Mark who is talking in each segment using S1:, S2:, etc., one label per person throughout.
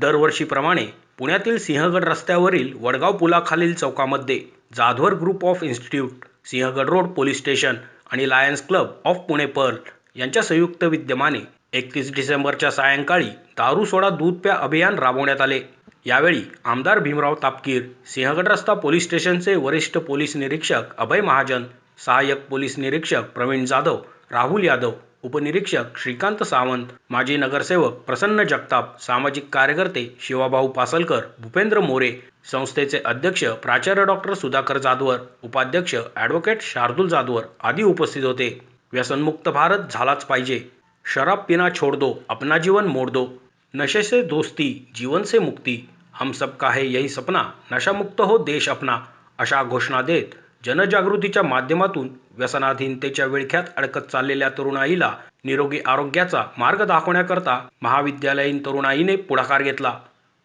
S1: दरवर्षीप्रमाणे पुण्यातील सिंहगड रस्त्यावरील वडगाव पुलाखालील चौकामध्ये Jadhavar group of institute Sinhagad road police station आणि lions club of Pune pearl यांच्या संयुक्त विद्यमाने एकतीस डिसेंबरच्या सायंकाळी दारू सोडा दूध प्या अभियान राबवण्यात आले. यावेळी आमदार भीमराव तापकीर सिंहगड रस्ता पोलीस स्टेशनचे वरिष्ठ पोलीस निरीक्षक अभय महाजन सहाय्यक पोलीस निरीक्षक प्रवीण जाधव राहुल यादव उपनिरीक्षक श्रीकांत सावंत माजी नगरसेवक प्रसन्न जगताप सामाजिक कार्यकर्ते शिवाभाऊ पासलकर भूपेंद्र मोरे संस्थेचे अध्यक्ष प्राचार्य डॉक्टर सुधाकर जाधवर उपाध्यक्ष ॲडव्होकेट शार्दूल जाधवर आदी उपस्थित होते. व्यसनमुक्त भारत झालाच पाहिजे. शराब पिना छोड़ दो अपना जीवन मोड़ दो नशे से दोस्ती जीवन से मुक्ती. हम सबका है यही सपना नशामुक्त हो देश अपना अशा घोषणा देत जनजागृतीच्या माध्यमातून व्यसनाधीनतेच्या विळख्यात अडकत चाललेल्या तरुणाईला निरोगी आरोग्याचा मार्ग दाखवण्याकरता महाविद्यालयीन तरुणाईने पुढाकार घेतला.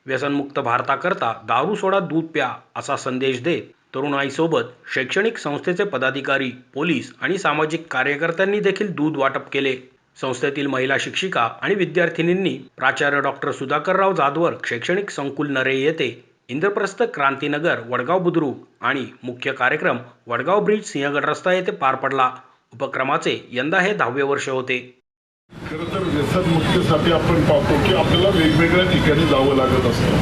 S1: व्यसनमुक्त भारताकरता दारू सोडा दूध प्या असा संदेश देत तरुणाईसोबत शैक्षणिक संस्थेचे पदाधिकारी पोलीस आणि सामाजिक कार्यकर्त्यांनी देखील दूध वाटप केले. संस्थेतील महिला शिक्षिका आणि विद्यार्थिनींनी प्राचार्य डॉक्टर सुधाकरराव जाधवर शैक्षणिक संकुल नरे येथे इंद्रप्रस्थ क्रांतीनगर वडगाव बुद्रुक आणि मुख्य कार्यक्रम वडगाव ब्रिज सिंहगड रस्ता येथे पार पडला. उपक्रमाचे यंदा हे दहावे वर्ष होते.
S2: खरं तर व्यसन मुक्तीसाठी आपण पाहतो की आपल्याला वेगवेगळ्या ठिकाणी जावं लागत असतं.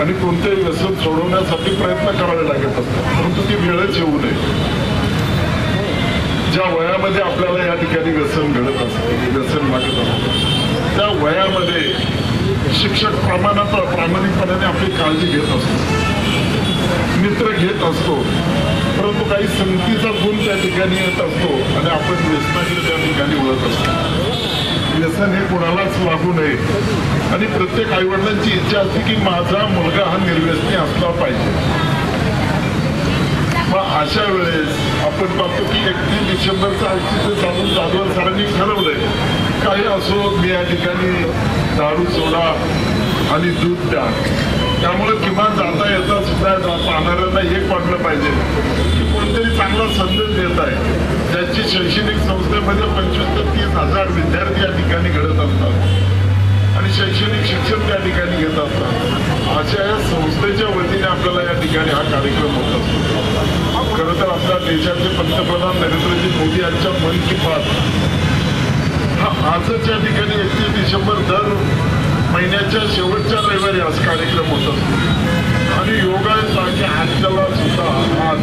S2: आणि कोणतेही व्यसन सोडवण्यासाठी प्रयत्न करावे लागत असतात. परंतु ती वेळच येऊ नये. ज्या वयामध्ये आपल्याला या ठिकाणी व्यसन घडत असतं व्यसन लागत असतं त्या वयामध्ये शिक्षक प्रमाणात प्रामाणिकपणाने आपली काळजी घेत असतो. मित्र घेत असतो. परंतु काही संगतीचा गुण त्या ठिकाणी येत असतो आणि आपण व्यसनाकडे त्या ठिकाणी वळत असतो. व्यसन हे कोणालाच लागू नये. आणि प्रत्येक आईवडिलांची इच्छा असते की माझा मुलगा हा निर्व्यसनी असला पाहिजे. मग अशा वेळेस आपण पाहतो की एकतीस डिसेंबरचा औचित्य साधून जाधव सरांनी ठरवलंय. काही असो मी या ठिकाणी दारू सोडा आणि दूध द्या. त्यामुळे किमान जाता येता सुद्धा पाहणाऱ्यांना एक वाटलं पाहिजे. की कोणतरी चांगला संदेश देत आहे. त्याची शैक्षणिक संस्थेमध्ये पंचवीस ते तीस हजार विद्यार्थी या ठिकाणी घडत असतात. आणि शैक्षणिक शिक्षण त्या ठिकाणी घेत असतात. अशा या संस्थेच्या वतीने आपल्याला या ठिकाणी हा कार्यक्रम होत असतो. खरं तर आपल्या देशाचे पंतप्रधान नरेंद्रजी मोदी यांच्या मन की बात हा या ठिकाणी एकतीस डिसेंबर दर महिन्याच्या शेवटच्या रविवारी आज कार्यक्रम होत असतो. आणि योगाचा की आजच्याला सुद्धा आज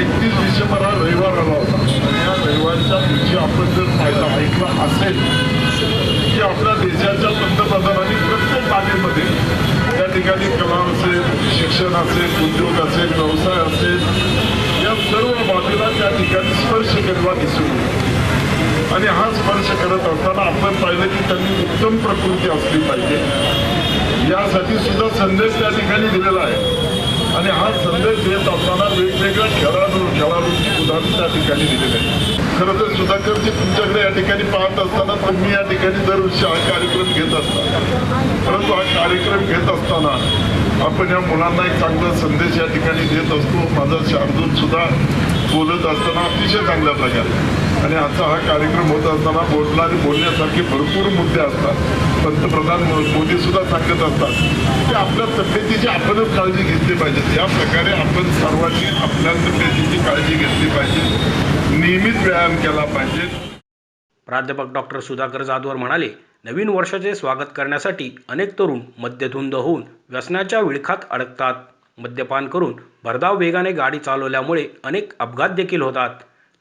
S2: एकतीस डिसेंबर हा रविवार आला होता. आणि या रविवारच्या दिवशी आपण जर फायदा ऐकला असेल की आपल्या देशाच्या पंतप्रधानांनी प्रत्येक बागेमध्ये त्या ठिकाणी कला असेल शिक्षण असेल उद्योग असेल व्यवसाय असेल या सर्व बाबीला त्या ठिकाणी स्पर्श केला दिसून आणि हा स्पर्श करत असताना आपण पाहिलं की त्यांनी उत्तम प्रकृती असली पाहिजे. यासाठी सुद्धा संदेश त्या ठिकाणी दिलेला आहे. आणि हा संदेश देत असताना वेगवेगळ्या खेळाडू खेळाडूंची उदाहरण त्या ठिकाणी दिलेलं आहे खरं तर सुधाकरजी तुमच्याकडे या ठिकाणी पाहत असताना तुम्ही या ठिकाणी दरवर्षी हा कार्यक्रम घेत असता. परंतु हा कार्यक्रम घेत असताना आपण या मुलांना एक चांगला संदेश या ठिकाणी देत असतो. माझा शार्दूल सुद्धा बोलत असताना अतिशय चांगल्या प्रकारे. आणि असा हा कार्यक्रम होत असताना बोलणारे बोलण्यासारखे भरपूर मुद्दे असतात. पंतप्रधान मोदी सुद्धा सांगत असतात की आपल्या तब्येतीची आपणच काळजी घेतली पाहिजे. या प्रकारे आपण सर्वांनी आपल्या तब्येतीची काळजी घेतली पाहिजे. नियमित व्यायाम केला पाहिजे.
S1: प्राध्यापक डॉक्टर सुधाकर जाधवर म्हणाले नवीन वर्षाचे स्वागत करण्यासाठी अनेक तरुण मद्यधुंद होऊन व्यसनाच्या विळखात अडकतात. मद्यपान करून भरधाव वेगाने गाडी चालवल्यामुळे अनेक अपघात देखील होतात.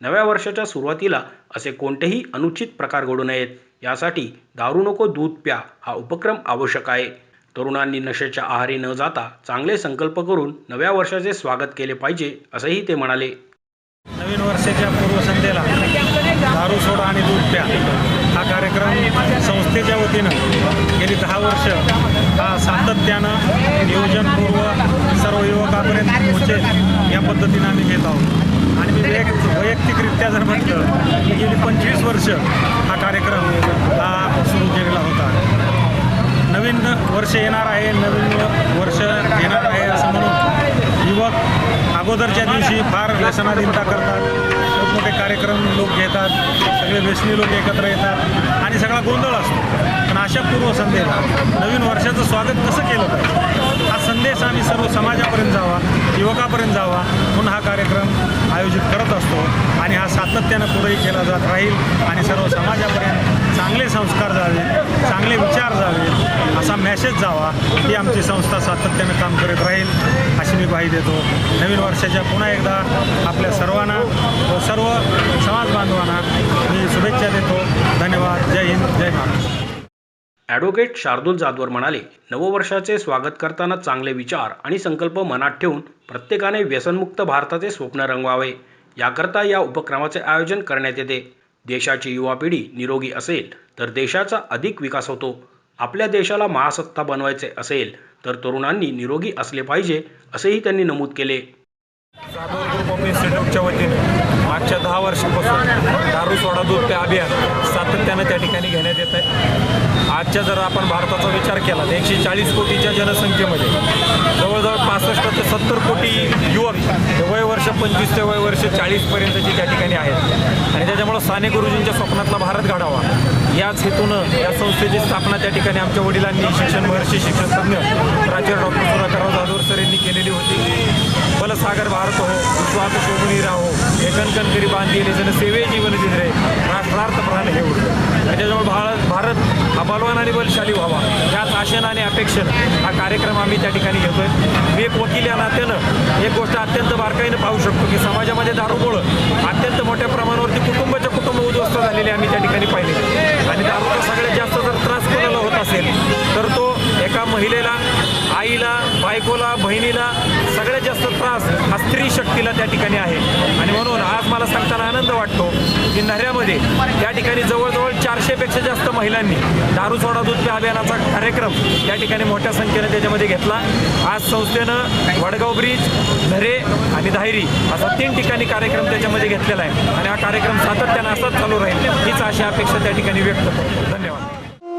S1: नव्या वर्षाच्या सुरुवातीला असे कोणतेही अनुचित प्रकार घडू नयेत. यासाठी दारू नको दूध प्या हा उपक्रम आवश्यक आहे. तरुणांनी नशेच्या आहारी न जाता चांगले संकल्प करून नव्या वर्षाचे स्वागत केले पाहिजे असंही ते म्हणाले.
S3: नवीन वर्षाच्या पूर्वसंध्येला दारू सोडा आणि दूध प्या. हा कार्यक्रम संस्थेच्या वतीनं गेली दहा वर्ष हा सातत्यानं नियोजनपूर्व सर्व युवकापर्यंत पोहोचेल या पद्धतीनं आम्ही घेत आहोत. वैयक्तिकरित्या जर म्हटलं की गेली पंचवीस वर्ष हा कार्यक्रम हा सुरू केलेला होता. नवीन वर्ष येणार आहे नवीन वर्ष येणार आहे असं म्हणून युवक अगोदरच्या दिवशी फार व्यसनाधीनता करतात. मोठे कार्यक्रम लोक घेतात सगळे व्यसनी लोक एकत्र येतात आणि सगळा गोंधळ असतो. पण अशा पूर्वसंध्येला नवीन वर्षाचं स्वागत कसं केलं पाहिजे? संदेश आम्ही सर्व समाजापर्यंत जावा युवकापर्यंत जावा म्हणून हा कार्यक्रम आयोजित करत असतो. आणि हा सातत्यानं पुढेही केला जात राहील आणि सर्व समाजापर्यंत चांगले संस्कार जावे चांगले विचार जावे असा मेसेज जावा ही आमची संस्था सातत्यानं काम करत राहील अशी मी ग्वाही देतो. नवीन वर्षाच्या पुन्हा एकदा आपल्या सर्वांना व सर्व समाज बांधवांना मी शुभेच्छा देतो. धन्यवाद. जय हिंद. जय महाराष्ट्र.
S1: ॲडव्होकेट शार्दूल जाधवर म्हणाले नववर्षाचे स्वागत करताना चांगले विचार आणि संकल्प मनात ठेवून प्रत्येकाने व्यसनमुक्त भारताचे स्वप्न रंगवावे. याकरता या उपक्रमाचे आयोजन करण्यात येते. देशाची युवा पिढी निरोगी असेल तर देशाचा अधिक विकास होतो. आपल्या देशाला महासत्ता बनवायचे असेल तर तरुणांनी निरोगी असले पाहिजे असेही त्यांनी नमूद केले.
S4: जाधव ग्रुप ऑफ इन्स्टिट्यूटच्या वतीने मागच्या दहा वर्षापासून दारू सोडा दूध पे अभियान सातत्यानं त्या ठिकाणी घेण्यात येत आहे. आजच्या जर आपण भारताचा विचार केला तर एकशे चाळीस कोटीच्या जनसंख्येमध्ये जवळजवळ पासष्ट ते सत्तर कोटी युवक हे वय वर्ष पंचवीस ते वय वर्ष त्या ठिकाणी आहेत. आणि त्याच्यामुळं साने गुरुजींच्या स्वप्नातला भारत घडावा. याच हेतूनं या संस्थेची स्थापना त्या ठिकाणी आमच्या वडिलांनी शिक्षण महर्षी शिक्षण तज्ञ प्राचार्य डॉक्टर सुधाकरराव जाधव सर यांनी केलेली होती. बलसागर भारत हो विश्वास शोभनी राहो एकंकन करी बांधलेले जन सेवे जीवन जिंदरे राष्ट्रार्थ प्राण हे उरले. त्याच्याजवळ भारत भारत हा बलवान आणि बलशाली व्हावा. याच आशेनं आणि अपेक्षेनं हा कार्यक्रम आम्ही त्या ठिकाणी घेतोय. मी एक वकील या नात्यानं एक गोष्ट अत्यंत बारकाईनं पाहू शकतो की समाजामध्ये दारूमुळं अत्यंत मोठ्या प्रमाणावरती कुटुंबाच्या कुटुंब उद्ध्वस्त झालेले आम्ही त्या ठिकाणी पाहिले आणि दारूचा सगळ्यात जास्त जर त्रास कोणाला होत असेल तर तो एका महिलेला आईला बायकोला बहिणीला सगळ्यात जास्त त्रास हा स्त्री शक्तीला त्या ठिकाणी आहे. आणि म्हणून आज मला सांगताना आनंद वाटतो की नऱ्यामध्ये त्या ठिकाणी जवळजवळ चारशेपेक्षा जास्त महिलांनी दारू सोडा दूध प्या अभियानाचा कार्यक्रम त्या ठिकाणी मोठ्या संख्येने त्याच्यामध्ये घेतला. आज संस्थेनं वडगाव ब्रिज नरे आणि धायरी असा तीन ठिकाणी कार्यक्रम त्याच्यामध्ये घेतलेला आहे. आणि हा कार्यक्रम सातत्यानं असाच चालू राहील हीच अशी अपेक्षा त्या ठिकाणी व्यक्त करतो. धन्यवाद.